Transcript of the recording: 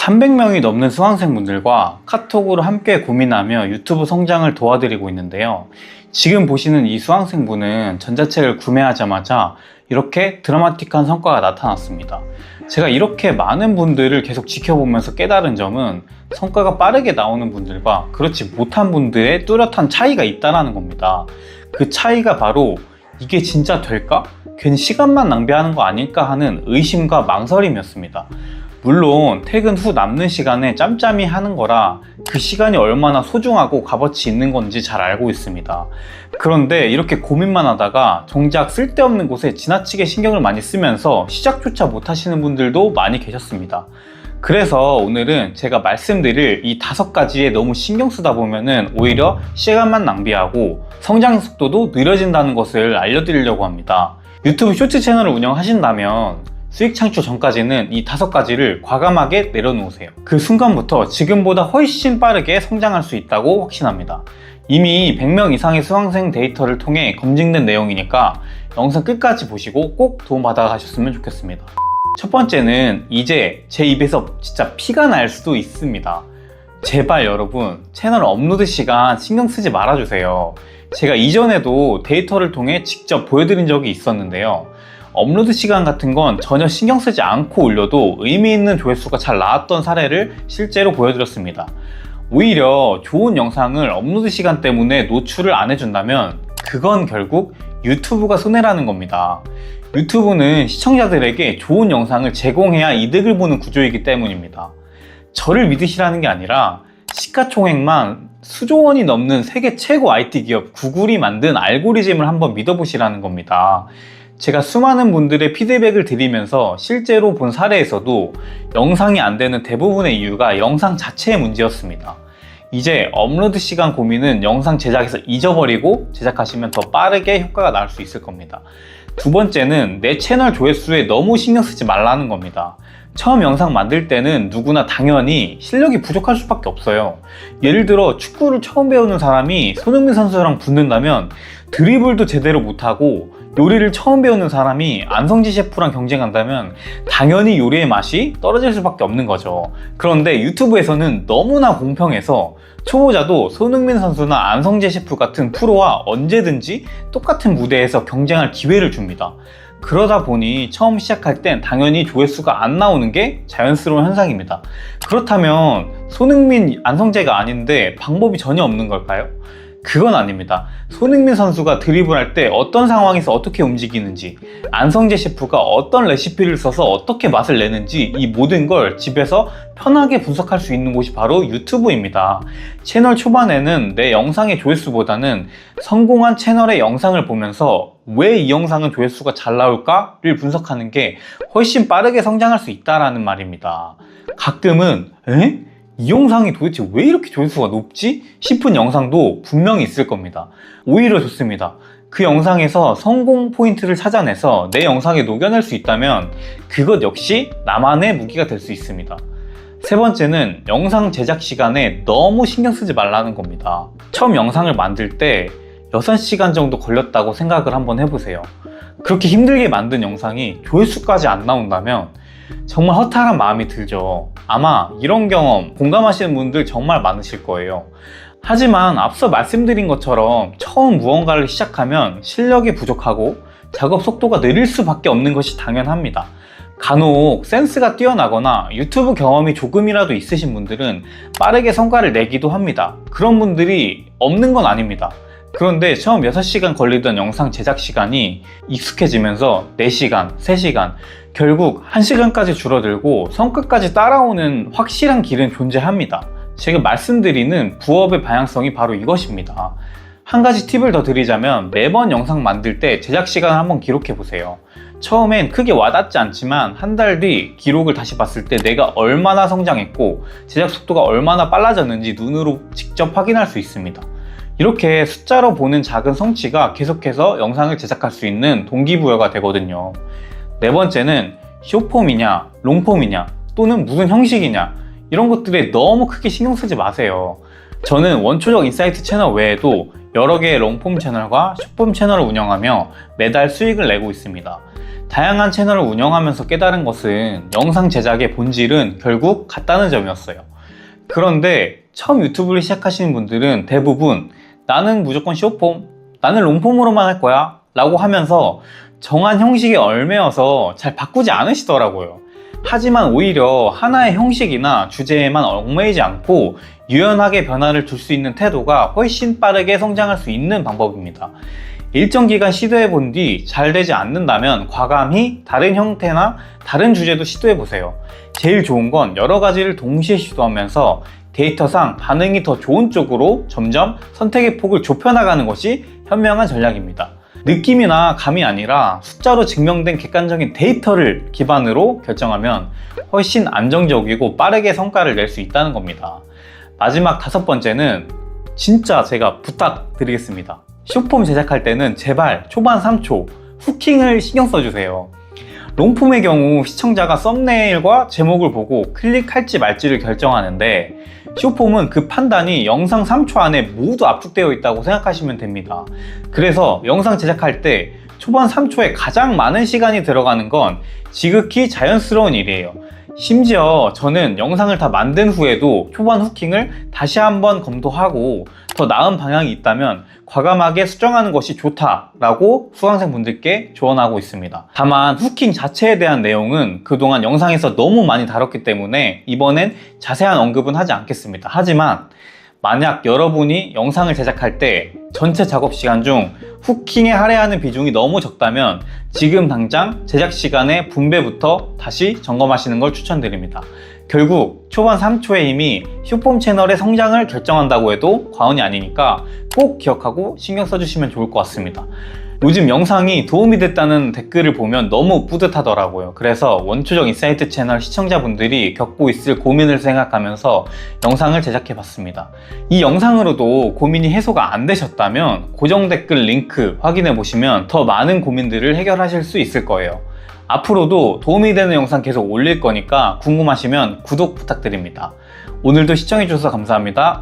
300명이 넘는 수강생분들과 카톡으로 함께 고민하며 유튜브 성장을 도와드리고 있는데요. 지금 보시는 이 수강생분은 전자책을 구매하자마자 이렇게 드라마틱한 성과가 나타났습니다. 제가 이렇게 많은 분들을 계속 지켜보면서 깨달은 점은 성과가 빠르게 나오는 분들과 그렇지 못한 분들의 뚜렷한 차이가 있다는 겁니다. 그 차이가 바로 이게 진짜 될까? 괜히 시간만 낭비하는 거 아닐까 하는 의심과 망설임이었습니다. 물론 퇴근 후 남는 시간에 짬짬이 하는 거라 그 시간이 얼마나 소중하고 값어치 있는 건지 잘 알고 있습니다. 그런데 이렇게 고민만 하다가 정작 쓸데없는 곳에 지나치게 신경을 많이 쓰면서 시작조차 못 하시는 분들도 많이 계셨습니다. 그래서 오늘은 제가 말씀드릴 이 다섯 가지에 너무 신경 쓰다 보면은 오히려 시간만 낭비하고 성장 속도도 느려진다는 것을 알려드리려고 합니다. 유튜브 쇼츠 채널을 운영하신다면 수익 창출 전까지는 이 다섯 가지를 과감하게 내려놓으세요. 그 순간부터 지금보다 훨씬 빠르게 성장할 수 있다고 확신합니다. 이미 100명 이상의 수강생 데이터를 통해 검증된 내용이니까 영상 끝까지 보시고 꼭 도움받아 가셨으면 좋겠습니다. 첫 번째는 이제 제 입에서 진짜 피가 날 수도 있습니다. 제발 여러분 채널 업로드 시간 신경 쓰지 말아주세요. 제가 이전에도 데이터를 통해 직접 보여드린 적이 있었는데요. 업로드 시간 같은 건 전혀 신경 쓰지 않고 올려도 의미 있는 조회수가 잘 나왔던 사례를 실제로 보여드렸습니다. 오히려 좋은 영상을 업로드 시간 때문에 노출을 안 해준다면 그건 결국 유튜브가 손해라는 겁니다. 유튜브는 시청자들에게 좋은 영상을 제공해야 이득을 보는 구조이기 때문입니다. 저를 믿으시라는 게 아니라 시가총액만 수조 원이 넘는 세계 최고 IT 기업 구글이 만든 알고리즘을 한번 믿어보시라는 겁니다. 제가 수많은 분들의 피드백을 드리면서 실제로 본 사례에서도 영상이 안 되는 대부분의 이유가 영상 자체의 문제였습니다. 이제 업로드 시간 고민은 영상 제작에서 잊어버리고 제작하시면 더 빠르게 효과가 나올 수 있을 겁니다. 두 번째는 내 채널 조회수에 너무 신경 쓰지 말라는 겁니다. 처음 영상 만들 때는 누구나 당연히 실력이 부족할 수밖에 없어요. 예를 들어 축구를 처음 배우는 사람이 손흥민 선수랑 붙는다면 드리블도 제대로 못하고 요리를 처음 배우는 사람이 안성지 셰프랑 경쟁한다면 당연히 요리의 맛이 떨어질 수밖에 없는 거죠. 그런데 유튜브에서는 너무나 공평해서 초보자도 손흥민 선수나 안성재 셰프 같은 프로와 언제든지 똑같은 무대에서 경쟁할 기회를 줍니다. 그러다 보니 처음 시작할 땐 당연히 조회수가 안 나오는 게 자연스러운 현상입니다. 그렇다면 손흥민, 안성재가 아닌데 방법이 전혀 없는 걸까요? 그건 아닙니다. 손흥민 선수가 드리블할 때 어떤 상황에서 어떻게 움직이는지, 안성재 셰프가 어떤 레시피를 써서 어떻게 맛을 내는지 이 모든 걸 집에서 편하게 분석할 수 있는 곳이 바로 유튜브입니다. 채널 초반에는 내 영상의 조회수보다는 성공한 채널의 영상을 보면서 왜 이 영상은 조회수가 잘 나올까를 분석하는 게 훨씬 빠르게 성장할 수 있다라는 말입니다. 가끔은 에? 이 영상이 도대체 왜 이렇게 조회수가 높지? 싶은 영상도 분명히 있을 겁니다. 오히려 좋습니다. 그 영상에서 성공 포인트를 찾아내서 내 영상에 녹여낼 수 있다면 그것 역시 나만의 무기가 될 수 있습니다. 세 번째는 영상 제작 시간에 너무 신경 쓰지 말라는 겁니다. 처음 영상을 만들 때 6시간 정도 걸렸다고 생각을 한번 해보세요. 그렇게 힘들게 만든 영상이 조회수까지 안 나온다면 정말 허탈한 마음이 들죠. 아마 이런 경험 공감하시는 분들 정말 많으실 거예요. 하지만 앞서 말씀드린 것처럼 처음 무언가를 시작하면 실력이 부족하고 작업 속도가 느릴 수밖에 없는 것이 당연합니다. 간혹 센스가 뛰어나거나 유튜브 경험이 조금이라도 있으신 분들은 빠르게 성과를 내기도 합니다. 그런 분들이 없는 건 아닙니다. 그런데 처음 6시간 걸리던 영상 제작 시간이 익숙해지면서 4시간, 3시간, 결국 1시간까지 줄어들고 성과까지 따라오는 확실한 길은 존재합니다. 제가 말씀드리는 부업의 방향성이 바로 이것입니다. 한 가지 팁을 더 드리자면 매번 영상 만들 때 제작 시간을 한번 기록해 보세요. 처음엔 크게 와닿지 않지만 한 달 뒤 기록을 다시 봤을 때 내가 얼마나 성장했고 제작 속도가 얼마나 빨라졌는지 눈으로 직접 확인할 수 있습니다. 이렇게 숫자로 보는 작은 성취가 계속해서 영상을 제작할 수 있는 동기부여가 되거든요. 네 번째는 쇼폼이냐, 롱폼이냐, 또는 무슨 형식이냐, 이런 것들에 너무 크게 신경 쓰지 마세요. 저는 원초적 인사이트 채널 외에도 여러 개의 롱폼 채널과 숏폼 채널을 운영하며 매달 수익을 내고 있습니다. 다양한 채널을 운영하면서 깨달은 것은 영상 제작의 본질은 결국 같다는 점이었어요. 그런데 처음 유튜브를 시작하시는 분들은 대부분 나는 무조건 쇼폼, 나는 롱폼으로만 할 거야 라고 하면서 정한 형식에 얽매여서 잘 바꾸지 않으시더라고요. 하지만 오히려 하나의 형식이나 주제에만 얽매이지 않고 유연하게 변화를 줄 수 있는 태도가 훨씬 빠르게 성장할 수 있는 방법입니다. 일정 기간 시도해 본 뒤 잘 되지 않는다면 과감히 다른 형태나 다른 주제도 시도해 보세요. 제일 좋은 건 여러 가지를 동시에 시도하면서 데이터상 반응이 더 좋은 쪽으로 점점 선택의 폭을 좁혀나가는 것이 현명한 전략입니다. 느낌이나 감이 아니라 숫자로 증명된 객관적인 데이터를 기반으로 결정하면 훨씬 안정적이고 빠르게 성과를 낼 수 있다는 겁니다. 마지막 다섯 번째는 진짜 제가 부탁드리겠습니다. 쇼폼 제작할 때는 제발 초반 3초 후킹을 신경 써주세요. 롱폼의 경우 시청자가 썸네일과 제목을 보고 클릭할지 말지를 결정하는데 쇼폼은 그 판단이 영상 3초 안에 모두 압축되어 있다고 생각하시면 됩니다. 그래서 영상 제작할 때 초반 3초에 가장 많은 시간이 들어가는 건 지극히 자연스러운 일이에요. 심지어 저는 영상을 다 만든 후에도 초반 후킹을 다시 한번 검토하고 더 나은 방향이 있다면 과감하게 수정하는 것이 좋다라고 수강생 분들께 조언하고 있습니다. 다만 후킹 자체에 대한 내용은 그동안 영상에서 너무 많이 다뤘기 때문에 이번엔 자세한 언급은 하지 않겠습니다. 하지만 만약 여러분이 영상을 제작할 때 전체 작업 시간 중 후킹에 할애하는 비중이 너무 적다면 지금 당장 제작 시간의 분배부터 다시 점검하시는 걸 추천드립니다. 결국 초반 3초의 힘이 쇼폼 채널의 성장을 결정한다고 해도 과언이 아니니까 꼭 기억하고 신경 써주시면 좋을 것 같습니다. 요즘 영상이 도움이 됐다는 댓글을 보면 너무 뿌듯하더라고요. 그래서 원초적 인사이트 채널 시청자분들이 겪고 있을 고민을 생각하면서 영상을 제작해 봤습니다. 이 영상으로도 고민이 해소가 안 되셨다면 고정 댓글 링크 확인해 보시면 더 많은 고민들을 해결하실 수 있을 거예요. 앞으로도 도움이 되는 영상 계속 올릴 거니까 궁금하시면 구독 부탁드립니다. 오늘도 시청해 주셔서 감사합니다.